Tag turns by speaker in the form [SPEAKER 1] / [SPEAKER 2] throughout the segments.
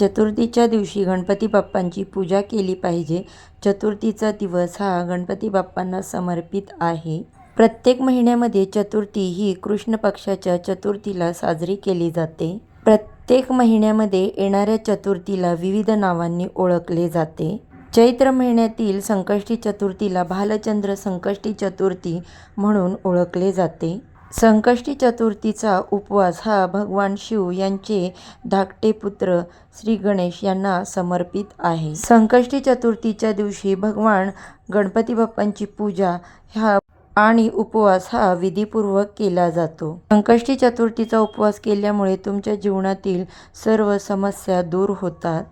[SPEAKER 1] चतुर्थीच्या दिवशी गणपती बाप्पांची पूजा केली पाहिजे. चतुर्थीचा दिवस हा गणपती बाप्पांना समर्पित आहे. प्रत्येक महिन्यामध्ये चतुर्थी ही कृष्ण पक्षाच्या चतुर्थीला साजरी केली जाते. प्रत्येक महिन्यामध्ये येणाऱ्या चतुर्थीला विविध नावांनी ओळखले जाते. चैत्र महिन्यातील संकष्टी चतुर्थीला भालचंद्र संकष्टी चतुर्थी म्हणून ओळखले जाते. संकष्टी चतुर्थीचा उपवास हा भगवान शिव यांचे धाकटे पुत्र श्री गणेश यांना समर्पित आहे. संकष्टी चतुर्थीच्या दिवशी भगवान गणपती बाप्पांची पूजा ह्या आणि उपवास हा विधीपूर्वक केला जातो. संकष्टी चतुर्थीचा उपवास केल्यामुळे तुमच्या जीवनातील सर्व समस्या दूर होतात.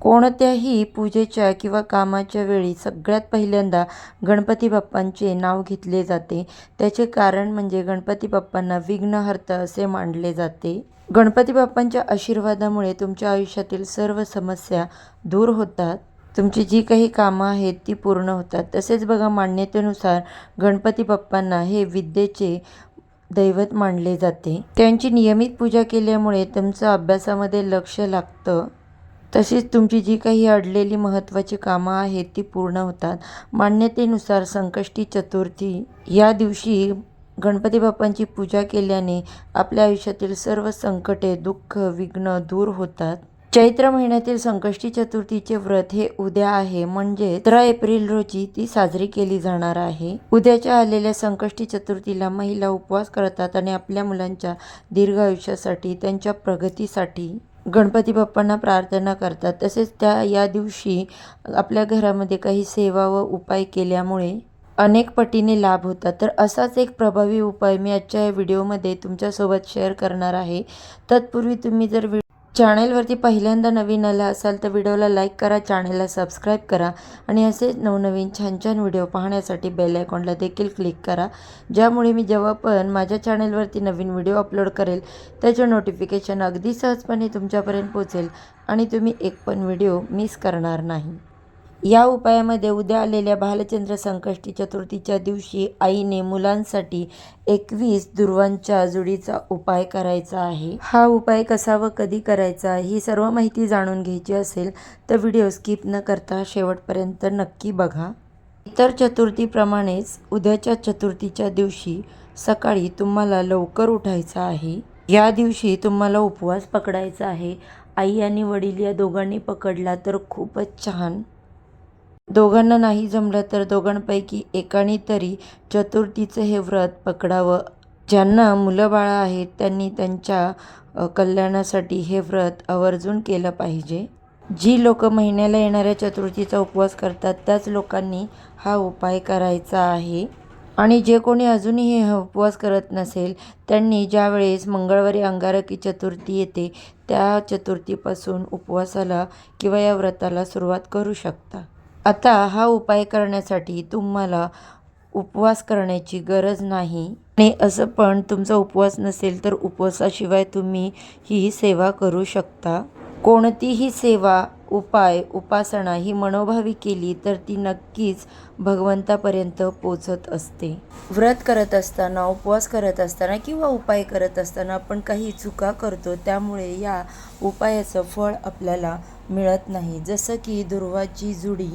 [SPEAKER 1] कोणत्याही पूजेच्या किंवा कामाच्या वेळी सगळ्यात पहिल्यांदा गणपती बाप्पांचे नाव घेतले जाते. त्याचे कारण म्हणजे गणपती बाप्पांना विघ्नहर्ता असे मानले जाते. गणपती बाप्पांच्या आशीर्वादामुळे तुमच्या आयुष्यातील सर्व समस्या दूर होतात. तुमची जी काही कामं आहेत ती पूर्ण होतात. तसेच बघा मान्यतेनुसार गणपती बाप्पांना हे विद्येचे दैवत मानले जाते. त्यांची नियमित पूजा केल्यामुळे तुमचं अभ्यासामध्ये लक्ष लागतं. तसेच तुमची जी काही अडलेली महत्त्वाची कामं आहेत ती पूर्ण होतात. मान्यतेनुसार संकष्टी चतुर्थी या दिवशी गणपती बाप्पांची पूजा केल्याने आपल्या आयुष्यातील सर्व संकटे दुःख विघ्न दूर होतात. चैत्र महिन्यातील संकष्टी चतुर्थीचे व्रत हे उद्या आहे. म्हणजे सतरा एप्रिल रोजी ती साजरी केली जाणार आहे. उद्याच्या आलेल्या संकष्टी चतुर्थीला महिला उपवास करतात आणि आपल्या मुलांच्या दीर्घ आयुष्यासाठी त्यांच्या प्रगतीसाठी गणपती बाप्पांना प्रार्थना करतात. तसेच त्या या दिवशी आपल्या घरामध्ये काही सेवा व उपाय केल्यामुळे अनेक पटीने लाभ होतात. तर असाच एक प्रभावी उपाय मी आजच्या या व्हिडिओमध्ये तुमच्यासोबत शेअर करणार आहे. तत्पूर्वी तुम्ही जर व्हि चॅनेलवरती पहिल्यांदा नवीन आला असाल तर व्हिडिओला लाईक करा चॅनेलला सबस्क्राईब करा आणि असेच नवनवीन छान छान व्हिडिओ पाहण्यासाठी बेल आयकॉनला देखील क्लिक करा. ज्यामुळे मी जेव्हा पण माझ्या चॅनेलवरती नवीन व्हिडिओ अपलोड करेल त्याचं नोटिफिकेशन अगदी सहजपणे तुमच्यापर्यंत पोचेल आणि तुम्ही एक पण व्हिडिओ मिस करणार नाही. या उपायामध्ये उद्या आलेल्या भालचंद्र संकष्टी चतुर्थीच्या दिवशी आईने मुलांसाठी एकवीस दुर्वांच्या जुडीचा उपाय करायचा आहे. हा उपाय कसा व कधी करायचा ही सर्व माहिती जाणून घ्यायची असेल तर व्हिडिओ स्किप न करता शेवटपर्यंत नक्की बघा. इतर चतुर्थीप्रमाणेच उद्याच्या चतुर्थीच्या दिवशी सकाळी तुम्हाला लवकर उठायचं आहे. या दिवशी तुम्हाला उपवास पकडायचा आहे. आई आणि वडील या दोघांनी पकडला तर खूपच छान. दोघांना नाही जमलं तर दोघांपैकी एकाने तरी चतुर्थीचं हे व्रत पकडावं. ज्यांना मुलं बाळं आहेत त्यांनी त्यांच्या कल्याणासाठी हे व्रत आवर्जून केलं पाहिजे. जी लोक महिन्याला येणाऱ्या चतुर्थीचा उपवास करतात त्याच लोकांनी हा उपाय करायचा आहे. आणि जे कोणी अजूनही हा उपवास करत नसेल त्यांनी ज्यावेळेस मंगळवारी अंगारकी चतुर्थी येते त्या चतुर्थीपासून उपवासाला किंवा या व्रताला सुरुवात करू शकता. आता हा उपाय करण्यासाठी तुम्हाला उपवास करण्याची गरज नाही. आणि असं पण तुमचा उपवास नसेल तर उपवासाशिवाय तुम्ही ही सेवा करू शकता. कोणतीही सेवा उपाय उपासना ही मनोभावी केली तर ती नक्कीच भगवंतापर्यंत पोचत असते. व्रत करत असताना उपवास करत असताना किंवा उपाय करत असताना आपण काही चुका करतो त्यामुळे या उपायाचं फळ आपल्याला मिळत नाही. जसं की दुर्वाची जुडी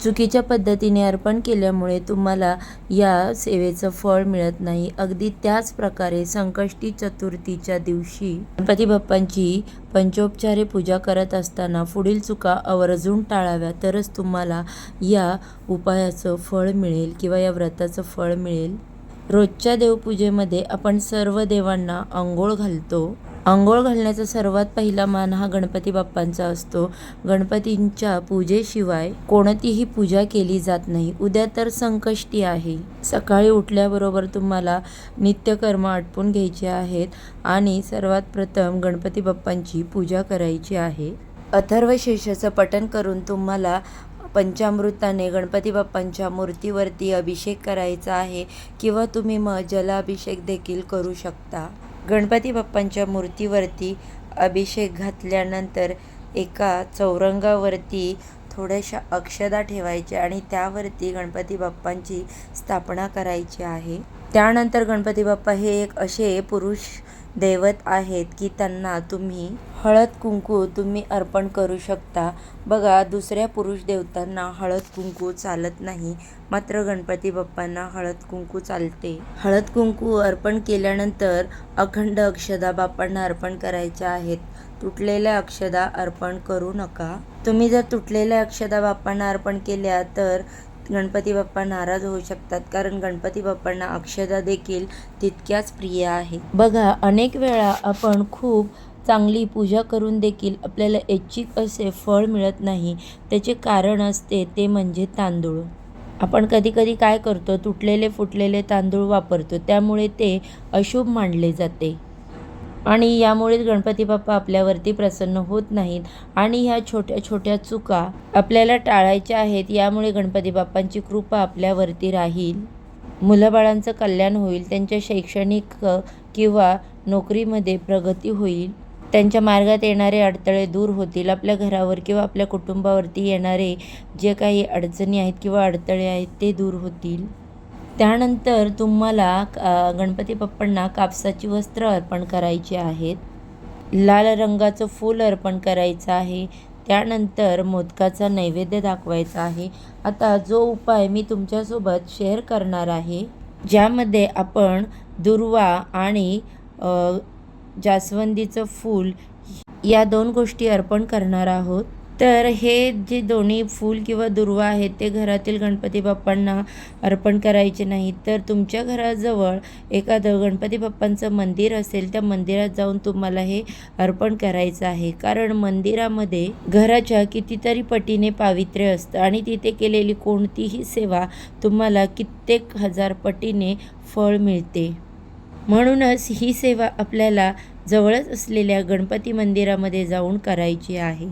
[SPEAKER 1] चुकीच्या पद्धतीने अर्पण केल्यामुळे तुम्हाला या सेवेचं फळ मिळत नाही. अगदी त्याच प्रकारे संकष्टी चतुर्थीच्या दिवशी गणपती बाप्पांची पंचोपचारे पूजा करत असताना पुढील चुका आवर्जून टाळाव्या तरच तुम्हाला या उपायाचं फळ मिळेल किंवा या व्रताचं फळ मिळेल. रोजच्या देवपूजेमध्ये आपण सर्व देवांना आंघोळ घालतो. आंघोळ घालण्याचा सर्वात पहिला मान हा गणपती बाप्पांचा असतो. गणपतींच्या पूजेशिवाय कोणतीही पूजा केली जात नाही. उद्या तर संकष्टी आहे. सकाळी उठल्याबरोबर तुम्हाला नित्यकर्म आटपून घ्यायचे आहेत आणि सर्वात प्रथम गणपती बाप्पांची पूजा करायची आहे. अथर्वशेषाचं पठण करून तुम्हाला पंचामृताने गणपती बाप्पांच्या मूर्तीवरती अभिषेक करायचा आहे किंवा तुम्ही मग जलाभिषेक देखील करू शकता. गणपती बाप्पांच्या मूर्तीवरती अभिषेक घातल्यानंतर एका चौरंगावरती थोड्याशा अक्षदा ठेवायच्या आणि त्यावरती गणपती बाप्पांची स्थापना करायची आहे. त्यानंतर गणपती बाप्पा हे एक असे पुरुष दैवत आहेत की त्यांना तुम्ही हळद कुंकू तुम्ही अर्पण करू शकता. बघा दुसऱ्या पुरुष देवतांना हळद कुंकू चालत नाही. मात्र गणपती बाप्पांना हळद कुंकू चालते. हळद कुंकू अर्पण केल्यानंतर अखंड अक्षदा बाप्पांना अर्पण करायच्या आहेत. तुटलेल्या अक्षदा अर्पण करू नका. तुम्ही जर तुटलेल्या अक्षदा बाप्पांना अर्पण केल्या तर गणपती बाप्पा नाराज होऊ शकतात कारण गणपती बाप्पांना अक्षदा देखील तितक्याच प्रिय आहे. बघा अनेक वेळा आपण खूप चांगली पूजा करून देखील आपल्याला ऐच्छिक असे फळ मिळत नाही. त्याचे कारण असते ते म्हणजे तांदूळ. आपण कधीकधी काय करतो तुटलेले फुटलेले तांदूळ वापरतो त्यामुळे ते अशुभ मानले जाते. आणि यामुळेच गणपती बाप्पा आपल्यावरती प्रसन्न होत नाहीत आणि ह्या छोट्या छोट्या चुका आपल्याला टाळायच्या आहेत यामुळे गणपती बाप्पांची कृपा आपल्यावरती राहील. मुलाबाळांचं कल्याण होईल त्यांच्या शैक्षणिक किंवा नोकरीमध्ये प्रगती होईल. त्यांच्या मार्गात येणारे अडथळे दूर होतील. आपल्या घरावर किंवा आपल्या कुटुंबावरती येणारे जे काही अडचणी आहेत किंवा अडथळे आहेत ते दूर होतील. त्यानंतर तुम्हाला गणपती बाप्पांना कापसाची वस्त्र अर्पण करायची आहेत. लाल रंगाचं फूल अर्पण करायचं आहे. त्यानंतर मोदकाचा नैवेद्य दाखवायचा आहे. आता जो उपाय मी तुमच्यासोबत शेअर करणार आहे ज्यामध्ये आपण दुर्वा आणि जास्वंदीचं फूल या दोन गोष्टी अर्पण करणार आहोत. तर हे जे दोन्ही फूल किंवा दुर्वा आहेत ते घरातील गणपती बाप्पांना अर्पण करायचे नाही तर तुमच्या घराजवळ एखादं गणपती बाप्पांचं मंदिर असेल त्या मंदिरात जाऊन तुम्हाला हे अर्पण करायचं आहे. कारण मंदिरामध्ये घराच्या कितीतरी पटीने पावित्र्य असतं आणि तिथे केलेली कोणतीही सेवा तुम्हाला कित्येक हजार पटीने फळ मिळते. म्हणूनच ही सेवा आपल्याला जवळच असलेल्या गणपती मंदिरामध्ये जाऊन करायची आहे.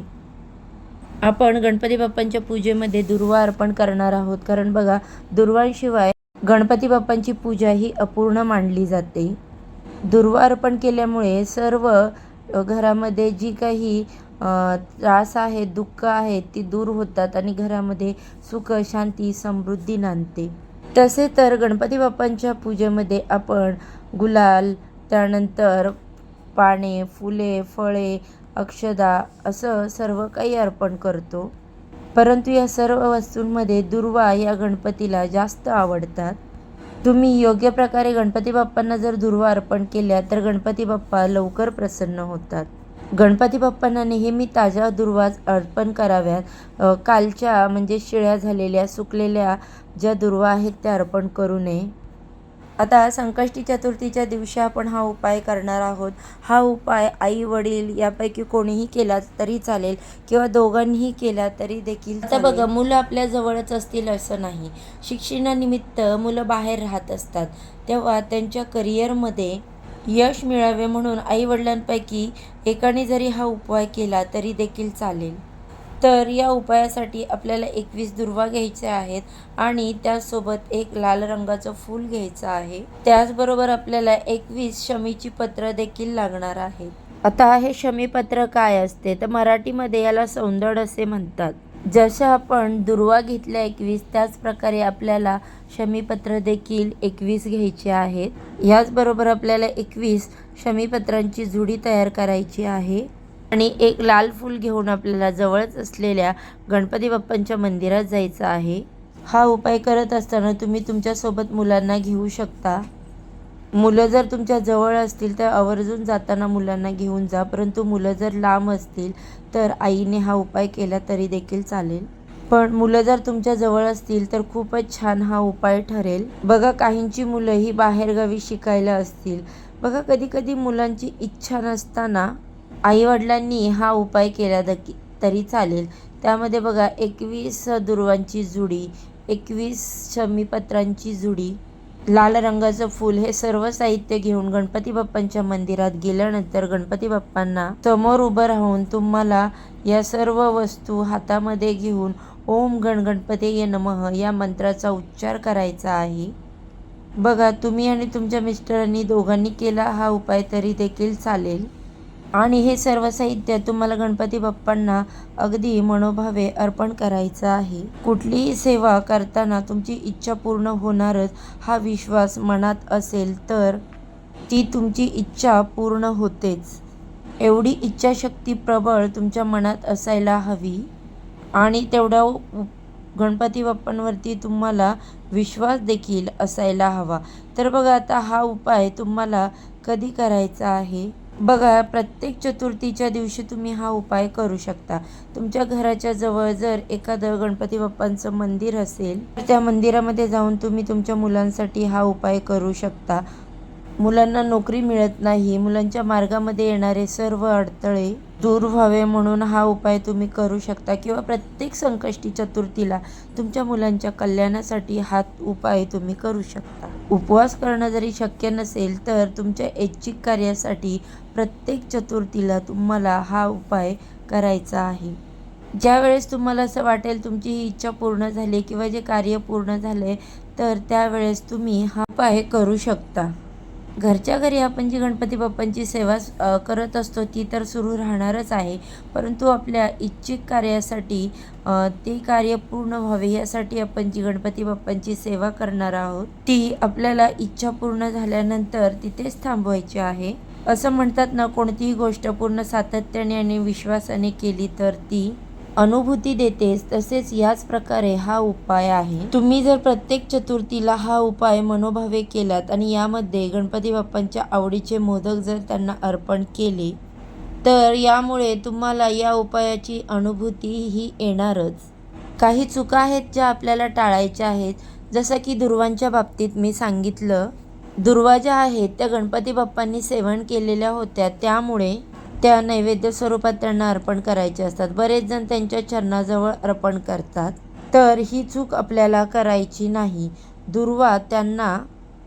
[SPEAKER 1] आपण गणपती बाप्पांच्या पूजेमध्ये दुर्वा अर्पण करणार आहोत. कारण बघा दुर्वांशिवाय गणपती बाप्पांची पूजा ही अपूर्ण मानली जाते. दुर्वा अर्पण केल्यामुळे सर्व घरामध्ये जी काही त्रास आहेत दुःख आहेत ती दूर होतात आणि घरामध्ये सुख शांती समृद्धी नांदते. तसे तर गणपती बाप्पांच्या पूजेमध्ये आपण गुलाल त्यानंतर पाने फुले फळे अक्षदा असं सर्व काही अर्पण करतो. परंतु या सर्व वस्तूंमध्ये दुर्वा या गणपतीला जास्त आवडतात. तुम्ही योग्य प्रकारे गणपती बाप्पांना जर दुर्वा अर्पण केल्या तर गणपती बाप्पा लवकर प्रसन्न होतात. गणपती बाप्पांना नेहमी ताज्या दुर्वा अर्पण कराव्यात. कालच्या म्हणजे शिळ्या झालेल्या सुकलेल्या ज्या दुर्वा आहेत त्या अर्पण करू नये. आता संकष्टी चतुर्थीच्या दिवशी आपण हा उपाय करणार आहोत. हा उपाय आई वडील यापैकी कोणीही केला तरी चालेल किंवा दोघांनीही केला तरी देखील आता बघा मुलं आपल्या जवळच असतील असं नाही. शिक्षणानिमित्त मुलं बाहेर राहत असतात. तेव्हा त्यांच्या करिअरमध्ये यश मिळावे म्हणून आई वडिलांपैकी एकाने जरी हा उपाय केला तरी देखील चालेल. तर या उपायासाठी आपल्याला एकवीस दुर्वा घ्यायच्या आहेत आणि त्यासोबत एक लाल रंगाचं फूल घ्यायचं आहे. त्याचबरोबर आपल्याला एकवीस शमीची पत्र देखील लागणार आहेत. आता हे शमीपत्र काय असते? तर मराठीमध्ये याला सौंदड असे म्हणतात. जसं आपण दुर्वा घेतल्या एकवीस त्याच प्रकारे आपल्याला शमीपत्र देखील एकवीस घ्यायचे आहेत. ह्याचबरोबर आपल्याला एकवीस शमीपत्रांची जुडी तयार करायची आहे. आणि एक लाल फूल घेऊन आपल्याला जवळच असलेल्या गणपती बाप्पांच्या मंदिरात जायचं आहे. हा उपाय करत असताना तुम्ही तुमच्यासोबत मुलांना घेऊ शकता. मुलं जर तुमच्या जवळ असतील तर आवर्जून जाताना मुलांना घेऊन जा परंतु मुलं जर लांब असतील तर आईने हा उपाय केला तरी देखील चालेल. पण मुलं जर तुमच्या जवळ असतील तर खूपच छान हा उपाय ठरेल. बघा काहींची मुलं ही बाहेरगावी शिकायला असतील. बघा कधी कधी मुलांची इच्छा नसताना आईवडिलांनी हा उपाय केला दकी तरी चालेल. त्यामध्ये बघा एकवीस दुर्वांची जुडी एकवीस शमीपत्रांची जुडी लाल रंगाचं फूल हे सर्व साहित्य घेऊन गणपती बाप्पांच्या मंदिरात गेल्यानंतर गणपती बाप्पांना समोर उभं राहून तुम्हाला या सर्व वस्तू हातामध्ये घेऊन ओम गणगणपते नमः या मंत्राचा उच्चार करायचा आहे. बघा तुम्ही आणि तुमच्या मिस्टरांनी दोघांनी केला हा उपाय तरी देखील चालेल. आणि हे सर्व साहित्य तुम्हाला गणपती बाप्पांना अगदी मनोभावे अर्पण करायचं आहे. कुठलीही सेवा करताना तुमची इच्छा पूर्ण होणारच हा विश्वास मनात असेल तर ती तुमची इच्छा पूर्ण होतेच. एवढी इच्छाशक्ती प्रबळ तुमच्या मनात असायला हवी आणि तेवढ्या गणपती बाप्पांवरती तुम्हाला विश्वास देखील असायला हवा. तर बघा आता हा उपाय तुम्हाला कधी करायचा आहे? बघा प्रत्येक चतुर्थीच्या दिवशी तुम्ही हा उपाय करू शकता. तुमच्या घराच्या जवळ जर एखादं गणपती बाप्पांचं मंदिर असेल तर त्या मंदिरामध्ये जाऊन तुम्ही तुमच्या मुलांसाठी हा उपाय करू शकता. मुलांना नोकरी मिळत नाही मुलांच्या मार्गामध्ये येणारे सर्व अडथळे दूर व्हावे म्हणून हा उपाय तुम्ही करू शकता किंवा प्रत्येक संकष्टी चतुर्थीला तुमच्या मुलांच्या कल्याणासाठी हा उपाय तुम्ही करू शकता. उपवास करणं जरी शक्य नसेल तर तुमच्या ऐच्छिक कार्यासाठी प्रत्येक चतुर्थीला तुम्हाला हा उपाय करायचा आहे. ज्यावेळेस तुम्हाला असं वाटेल तुमची ही इच्छा पूर्ण झाली किंवा जे कार्य पूर्ण झाले तर त्यावेळेस तुम्ही हा उपाय करू शकता. घरच्या घरी आपण जी गणपती बाप्पांची सेवा करत असतो ती तर सुरू राहणारच आहे. परंतु आपल्या इच्छिक कार्यासाठी ते कार्य पूर्ण व्हावे यासाठी आपण जी गणपती बाप्पांची सेवा करणार आहोत ती आपल्याला इच्छा पूर्ण झाल्यानंतर तिथेच थांबवायची आहे. असं म्हणतात ना कोणतीही गोष्ट पूर्ण सातत्याने आणि विश्वासाने केली तर ती अनुभूती देतेच तसेच याच प्रकारे हा उपाय आहे. तुम्ही जर प्रत्येक चतुर्थीला हा उपाय मनोभावे केलात आणि यामध्ये गणपती बाप्पांच्या आवडीचे मोदक जर त्यांना अर्पण केले तर यामुळे तुम्हाला या उपायाची अनुभूती ही येणारच. काही चुका आहेत ज्या आपल्याला टाळायच्या आहेत. जसं की दुर्वांच्या बाबतीत मी सांगितलं दुर्वा ज्या आहेत त्या गणपती बाप्पांनी सेवन केलेल्या होत्या त्यामुळे त्या नैवेद्य स्वरूपात त्यांना अर्पण करायचे असतात. बरेच जण त्यांच्या चरणाजवळ अर्पण करतात. तर ही चूक आपल्याला करायची नाही. दुर्वा त्यांना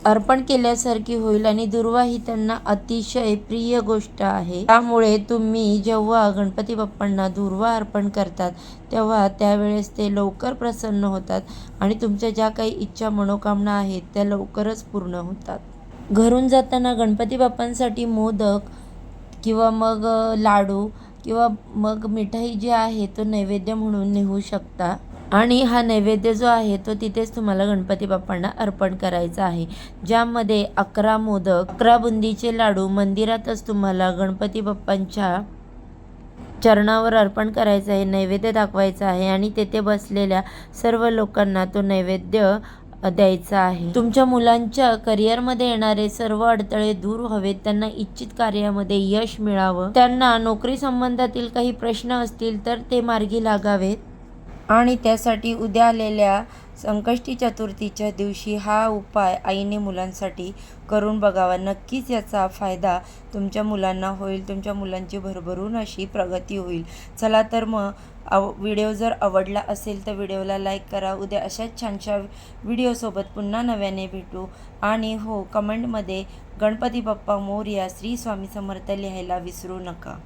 [SPEAKER 1] अर्पण केल्यासारखी होईल आणि दुर्वा ही त्यांना अतिशय प्रिय गोष्ट आहे. त्यामुळे तुम्ही जेव्हा गणपती बाप्पांना दुर्वा अर्पण करतात तेव्हा त्यावेळेस ते लवकर प्रसन्न होतात आणि तुमच्या ज्या काही इच्छा मनोकामना आहेत त्या लवकरच पूर्ण होतात. घरून जाताना गणपती बाप्पांसाठी मोदक किंवा मग लाडू किंवा मग मिठाई जी आहे तो नैवेद्य म्हणून नेऊ शकता. आणि हा नैवेद्य जो आहे तो तिथेच तुम्हाला गणपती बाप्पांना अर्पण करायचा आहे. ज्यामध्ये अकरा मोदक अकरा बुंदीचे लाडू मंदिरातच तुम्हाला गणपती बाप्पांच्या चरणावर अर्पण करायचं आहे नैवेद्य दाखवायचा आहे. आणि तेथे बसलेल्या सर्व लोकांना तो नैवेद्य द्यायचा आहे. तुमच्या मुलांच्या करिअरमध्ये येणारे सर्व अडथळे दूर हवेत. त्यांना इच्छित कार्यामध्ये यश मिळावं. त्यांना नोकरी संबंधातील काही प्रश्न असतील तर ते मार्गी लागावेत. आणि त्यासाठी उद्या आलेल्या संकष्टी चतुर्थीच्या दिवशी हा उपाय आईने मुलांसाठी करून बघावा. नक्कीच याचा फायदा तुमच्या मुलांना होईल तुमच्या मुलांची भरभरून अशी प्रगती होईल. चला तर मग आव व्हिडिओ जर आवडला असेल तर व्हिडिओला लाईक करा. उद्या अशाच छानशा व्हिडिओसोबत पुन्हा नव्याने भेटू. आणि हो कमेंटमध्ये गणपती बाप्पा मोर्या श्री स्वामी समर्थ लिहायला विसरू नका.